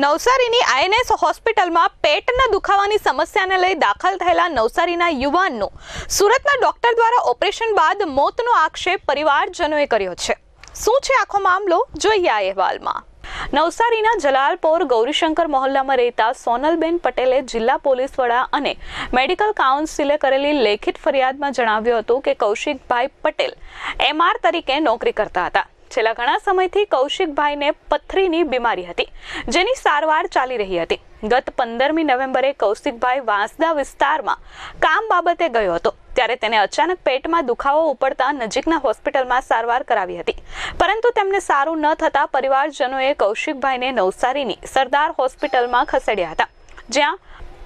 નવસારીની INS હોસ્પિટલમાં પેટના દુખાવાની સમસ્યાને લઈ દાખલ થયેલા નવસારીના યુવાનનું સુરતના ડોક્ટર દ્વારા ઓપરેશન બાદ મોતનો આક્ષેપ પરિવારજનોએ કર્યો છે. શું છે આખો મામલો? જોઈએ આ અહેવાલમાં. નવસારીના જલાલપોર ગૌરીશંકર મહોલ્લામાં રહેતા સોનલબેન પટેલે જિલ્લા પોલીસ વડા અને મેડિકલ કાઉન્સિલે કરેલી લેખિત ફરિયાદમાં જણાવ્યું હતું કે કૌશિકભાઈ પટેલ એમઆર તરીકે નોકરી કરતા હતા. છેલ્લા ઘણા સમયથી કૌશિકભાઈને પથરીની બીમારી હતી, જેની સારવાર ચાલી રહી હતી. ગત પંદરમી નવેમ્બરે કૌશિકભાઈ વાંસદા વિસ્તારમાં કામ બાબતે ગયો હતો, ત્યારે તેને અચાનક પેટમાં દુખાવો ઉપડતા નજીકના હોસ્પિટલમાં સારવાર કરાવી હતી. પરંતુ તેમને સારું ન થતા પરિવારજનોએ કૌશિકભાઈને નવસારીની સરદાર હોસ્પિટલમાં ખસેડ્યા હતા, જ્યાં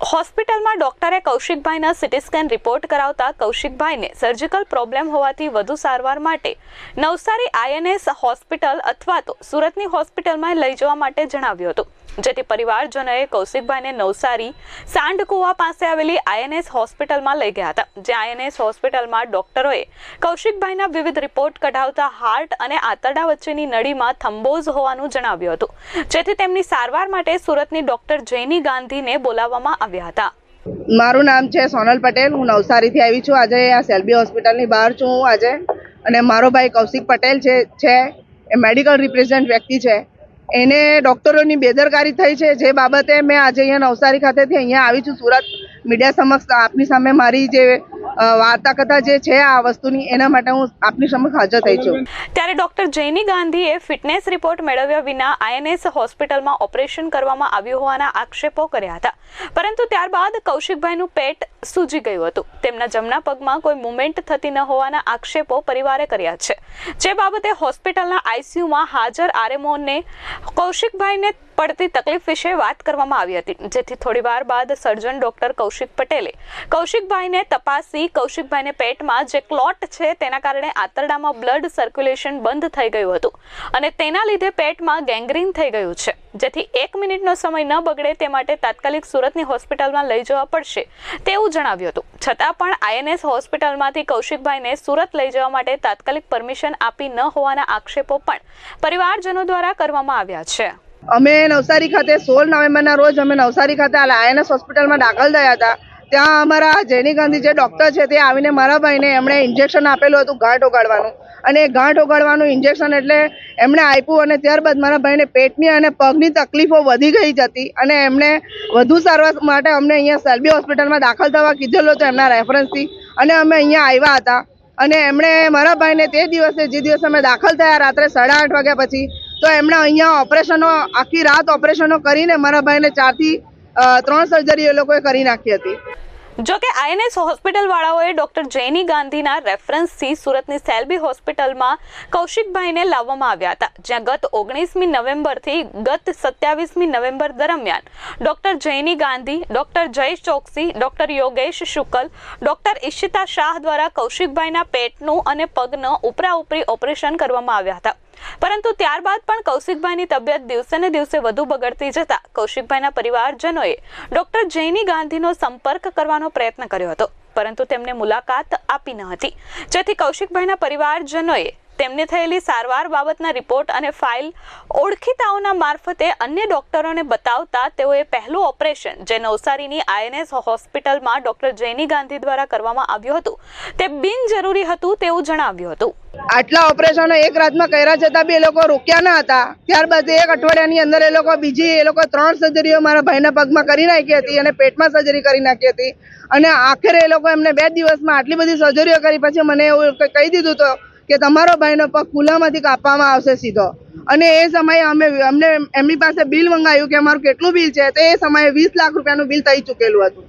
હોસ્પિટલમાં ડોક્ટરે કૌશિકભાઈના સિટી સ્કેન રિપોર્ટ કરાવતા કૌશિકભાઈને સર્જિકલ પ્રોબ્લેમ હોવાથી વધુ સારવાર માટે નવસારી આઈએનએસ હોસ્પિટલ અથવા તો સુરતની હોસ્પિટલમાં લઈ જવા માટે જણાવ્યું હતું. જેથી પરિવારજનોએ કૌશિકભાઈને નવસારી સાંડકુવા પાસે આવેલી આઈએનએસ હોસ્પિટલમાં લઈ ગયા હતા, જે આઈએનએસ હોસ્પિટલમાં ડોક્ટરોએ કૌશિકભાઈના વિવિધ રિપોર્ટ કઢાવતા હાર્ટ અને આંતરડા વચ્ચેની નળીમાં થંબોઝ હોવાનું જણાવ્યું હતું, જેથી તેમની સારવાર માટે સુરતની ડોક્ટર જૈની ગાંધીને બોલાવવામાં આવ્યા હતા. મારું નામ છે સોનલ પટેલ, હું નવસારીથી આવી છું. આજે આ સેલ્બી હોસ્પિટલની બહાર છું હું આજે. અને મારો ભાઈ કૌશિક પટેલ છે છે, એ મેડિકલ રિપ્રેઝન્ટ વ્યક્તિ છે. એને ડૉક્ટરોની બેદરકારી થઈ છે. જે બાબતે મેં આજે અહીંયા નવસારી ખાતેથી અહીંયા આવી છું. સુરત મીડિયા સમક્ષ આપની સામે મારી જે વાર્તા કથા જે છે આ વસ્તુની, એના માટે હું આપની સમક્ષ હાજર થઈ છું. ત્યારે ડોક્ટર જૈની ગાંધીએ ફિટનેસ રિપોર્ટ મેળવ્યા વિના આઈએનએસ હોસ્પિટલમાં ઓપરેશન કરવામાં આવ્યું હોવાના આક્ષેપો કર્યા હતા. પરંતુ ત્યારબાદ કૌશિકભાઈનું પેટ સૂજી ગયું હતું. તેમના જમણા પગમાં કોઈ મુવમેન્ટ થતી ન હોવાના આક્ષેપો પરિવારે કર્યા છે. જે બાબતે હોસ્પિટલના આઈસીયુમાં હાજર આરએમઓને કૌશિકભાઈને પડતી તકલીફ વિશે વાત કરવામાં આવી હતી. જેથી થોડીવાર બાદ સર્જન ડોક્ટર કૌશિક પટેલે કૌશિકભાઈને તપાસી, કૌશિકભાઈને પેટમાં જે ક્લોટ છે તેના કારણે આંતરડામાં બ્લડ સર્ક્યુલેશન બંધ થઈ ગયું હતું અને તેના લીધે પેટમાં ગેંગ્રીન થઈ ગયું છે. જેથી એક મિનિટનો સમય ન બગડે તે માટે તાત્કાલિક સુરતની હોસ્પિટલમાં લઈ જવા પડશે તેવું જણાવ્યું હતું. છતાં પણ આઈએનએસ હોસ્પિટલમાંથી કૌશિકભાઈને સુરત લઈ જવા માટે તાત્કાલિક પરમિશન આપી ન હોવાના આક્ષેપો પણ પરિવારજનો દ્વારા કરવામાં આવ્યા છે. અમે નવસારી ખાતે સોળ નવેમ્બરના રોજ અમે નવસારી ખાતે આઈએનએસ હોસ્પિટલમાં દાખલ થયા હતા. ત્યાં અમારા જૈની ગાંધી જે ડૉક્ટર છે તે આવીને મારા ભાઈને એમણે ઇન્જેક્શન આપેલું હતું ગાંઠ ઓગાળવાનું. અને એ ગાંઠ ઓગાળવાનું ઇન્જેક્શન એટલે એમણે આપ્યું અને ત્યારબાદ મારા ભાઈને પેટની અને પગની તકલીફો વધી ગઈ હતી. અને એમણે વધુ સારવાર માટે અમને અહીંયા સેલ્બી હોસ્પિટલમાં દાખલ થવા કીધેલો હતો એમના રેફરન્સથી અને અમે અહીંયા આવ્યા હતા. અને એમણે મારા ભાઈને તે દિવસે, જે દિવસે અમે દાખલ થયા રાત્રે સાડા આઠ વાગ્યા પછી તો એમણે અહીંયા ઓપરેશનો, આખી રાત ઓપરેશનો કરીને મારા ભાઈને ચારથી ત્રણ સર્જરી એ લોકોએ કરી નાખી હતી. જો કે આઈએનએસ હોસ્પિટલ વાળાઓએ ડોક્ટર જૈની ગાંધીના રેફરન્સથી સુરતની સેલ્બી હોસ્પિટલમાં કૌશિકભાઈને લાવવામાં આવ્યા હતા, જ્યાં ગત ઓગણીસમી નવેમ્બરથી ગત સત્યાવીસમી નવેમ્બર દરમિયાન doctor Jaini Gandhi, doctor Jay Choksi, doctor Yogesh Shukla, doctor Ishita Shah દ્વારા કૌશિકભાઈના પેટનું અને પગનું ઉપરા ઉપરી ઓપરેશન કરવામાં આવ્યા હતા. પરંતુ ત્યારબાદ પણ કૌશિકભાઈની તબિયત દિવસે ને દિવસે વધુ બગડતી જતા કૌશિકભાઈના પરિવારજનોએ ડોક્ટર જૈની ગાંધીનો સંપર્ક કરવાનો પ્રયત્ન કર્યો હતો. પરંતુ તેમને મુલાકાત આપી ન હતી. જેથી કૌશિકભાઈના પરિવારજનોએ તેમને થયેલી સારવાર બાબતના રિપોર્ટ અને ફાઇલ ઓળખીતાઓના મારફતે અન્ય ડોક્ટરોને બતાવતા તેઓએ પહેલું ઓપરેશન જે નવસારીની આઈએનએસ હોસ્પિટલમાં ડોક્ટર જૈની ગાંધી દ્વારા કરવામાં આવ્યું હતું. તે બિનજરૂરી હતું તેવું જણાવ્યું હતું. આટલા ઓપરેશનો એક રાતમાં કર્યા છતાં બી એ લોકો રોક્યા ન હતા. ત્યારબાદ એક અઠવાડિયાની અંદર એ લોકો બીજી એ લોકો ત્રણ સર્જરીઓ મારા ભાઈના પગમાં કરી નાખી હતી અને પેટમાં સર્જરી કરી નાખી હતી. અને આખરે એ લોકો એમને બે દિવસમાં આટલી બધી સર્જરીઓ કરી. પછી મને એવું કહી દીધું તો કે તમારો ભાઈનો પગ ખુલ્લામાંથી કાપવામાં આવશે સીધો. અને એ સમયે અમે અમને એમની પાસે બિલ મંગાવ્યું કે અમારું કેટલું બિલ છે, તો એ સમયે વીસ લાખ રૂપિયાનું બિલ થઈ ચૂકેલું હતું.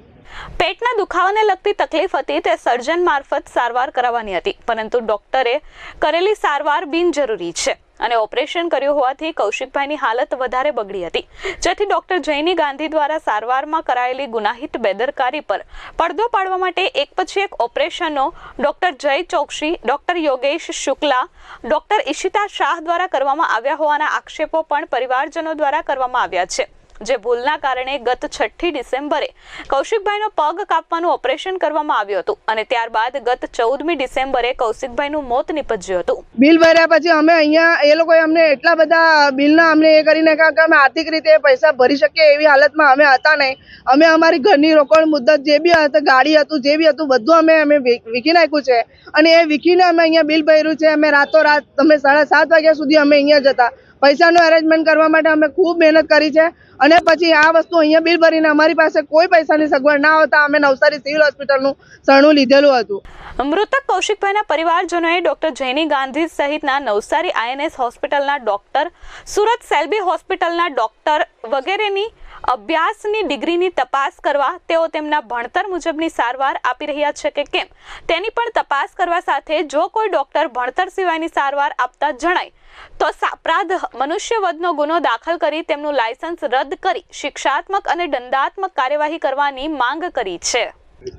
પેટના દુખાવાને લગતી તકલીફ હતી તે સર્જન મારફત સારવાર કરાવવાની હતી, પરંતુ ડોક્ટરે કરેલી સારવાર બિનજરૂરી છે અને ઓપરેશન કર્યું હોવાથી કૌશિકભાઈની હાલત વધારે બગડી હતી. જેથી ડોક્ટર જૈની ગાંધી દ્વારા સારવારમાં કરાયેલી ગુનાહિત બેદરકારી પર પડદો પાડવા માટે એક પછી એક ઓપરેશનો doctor Jay Choksi, doctor Yogesh Shukla, doctor Ishita Shah દ્વારા કરવામાં આવ્યા હોવાના આક્ષેપો પણ પરિવારજનો દ્વારા કરવામાં આવ્યા છે. જે ભૂલના કારણે ગત છઠ્ઠી ડિસેમ્બરે કૌશિકભાઈનો પગ કાપવાનું ઓપરેશન કરવામાં આવ્યું હતું અને ત્યારબાદ ગત ચૌદમી ડિસેમ્બરે કૌશિકભાઈનું મોત નીપજ્યું હતું. બિલ ભર્યા પછી અમે અહીંયા એ લોકોએ અમને એટલા બધા બિલના અમને એ કરી નાખ્યા કે અમે આર્થિક રીતે પૈસા ભરી શકીએ એવી હાલતમાં અમે હતા નહીં. અમે અમારી ઘરની રોકડ મુદત જે બી હતું, ગાડી હતું, જે બી હતું, બધું અમે અમે વીકી નાખ્યું છે. અને એ વીકીને અમે અહીંયા બિલ ભર્યું છે. અમે રાતોરાત, અમે સાડા સાત વાગ્યા સુધી અમે અહીંયા જ હતા. પૈસાનું અરેન્જમેન્ટ કરવા માટે અમે ખૂબ મહેનત કરી છે. અને પછી આ વસ્તુ અહીંયા બિલ ભરીને અમારી પાસે કોઈ પૈસાની સગવડ ના હોતા અમે નવસારી સિવિલ હોસ્પિટલનું સરણું લીધેલું હતું. મૃતક કૌશિકભાઈના પરિવારજનોએ ડોક્ટર જૈની ગાંધી સહિતના નવસારી આઈએનએસ હોસ્પિટલના ડોક્ટર, સુરત સેલ્બી હોસ્પિટલના ડોક્ટર વગેરેની અભ્યાસની ડિગ્રીની તપાસ કરવા તેઓ તેમના ભણતર મુજબની સારવાર આપી રહ્યા છે કે કેમ? તેની પણ તપાસ કરવા સાથે જો કોઈ ડોક્ટર ભણતર સિવાયની સારવાર આપતા જણાય, તો સાપરાધ મનુષ્યવધનો ગુનો દાખલ કરી તેમનું લાયસન્સ રદ કરી શિક્ષાત્મક અને દંડાત્મક કાર્યવાહી કરવાની માંગ કરી છે.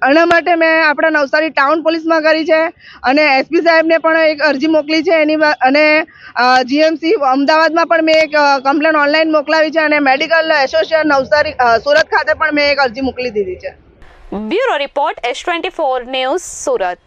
આના માટે મેં આપણા નવસારી ટાઉન પોલીસમાં કરી છે અને એસપી સાહેબને પણ એક અરજી મોકલી છે એની અને જીએમસી અમદાવાદમાં પણ મેં એક કમ્પ્લેન ઓનલાઈન મોકલાવી છે અને મેડિકલ એસોસિએશન નવસારી સુરત ખાતે પણ મેં એક અરજી મોકલી દીધી છે. Bureau report S twenty four news Surat.